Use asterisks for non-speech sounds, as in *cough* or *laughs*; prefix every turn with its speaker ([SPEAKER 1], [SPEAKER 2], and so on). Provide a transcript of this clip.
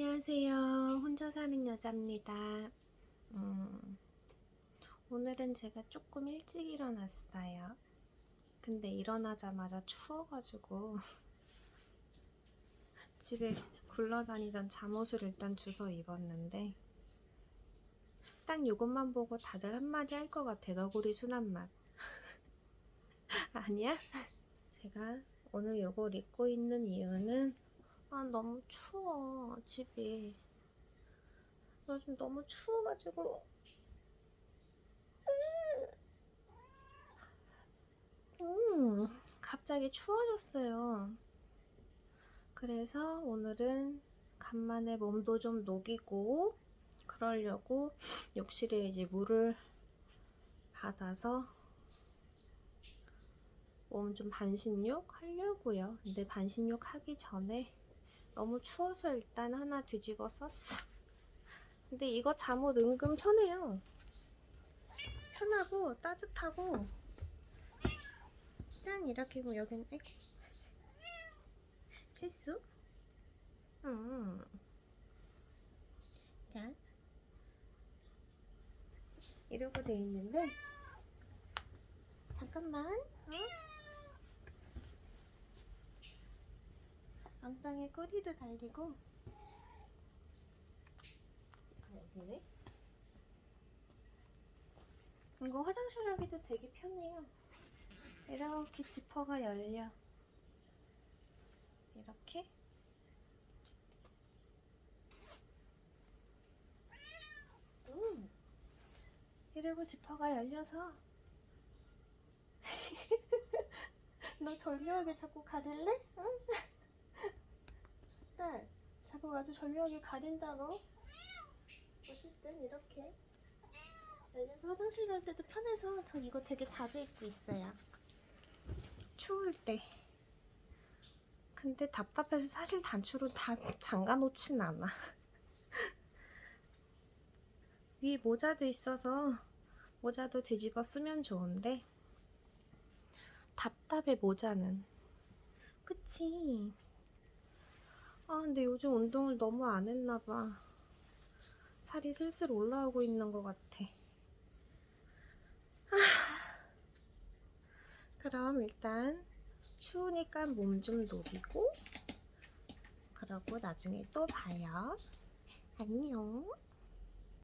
[SPEAKER 1] 안녕하세요. 혼자 사는 여자입니다. 음, 오늘은 제가 조금 일찍 일어났어요. 근데 일어나자마자 추워가지고 *laughs* 집에 굴러다니던 잠옷을 일단 주워 입었는데 딱 요것만 보고 다들 한마디 할 것 같아. 너구리 순한 맛. *laughs* 아니야? 제가 오늘 요걸 입고 있는 이유는 아 너무 추워 집이. 요즘 너무 추워가지고. 음 갑자기 추워졌어요. 그래서 오늘은 간만에 몸도 좀 녹이고 그러려고 욕실에 이제 물을 받아서 몸 좀 반신욕 하려고요. 근데 반신욕 하기 전에 너무 추워서 일단 하나 뒤집어 썼어. 근데 이거 잠옷 은근 편해요. 편하고 따뜻하고 짠 이렇게 고 여기는 아이고 실수? 음. 짠 이러고 돼 있는데 잠깐만 어? 엉덩이에 꼬리도 달리고 아 여기네 이거 화장실 가기도 되게 편해요 이렇게 지퍼가 열려 이렇게 음. 이러고 지퍼가 열려서 *laughs* 너 절묘하게 자꾸 가릴래? 응? 딸, 자꾸 아주 절묘하게 가린다 너. 어쨌든 이렇게 열려서 화장실 갈 때도 편해서 저 이거 되게 자주 입고 있어요. 추울 때. 근데 답답해서 사실 단추로 다 잠가 놓진 않아. *laughs* 위에 모자도 있어서 모자도 뒤집어 쓰면 좋은데 답답해 모자는 그치 아 근데 요즘 운동을 너무 안 했나봐. 살이 슬슬 올라오고 있는 것 같아. 아, 그럼 일단 추우니까 몸 좀 녹이고 그러고 나중에 또 봐요. 안녕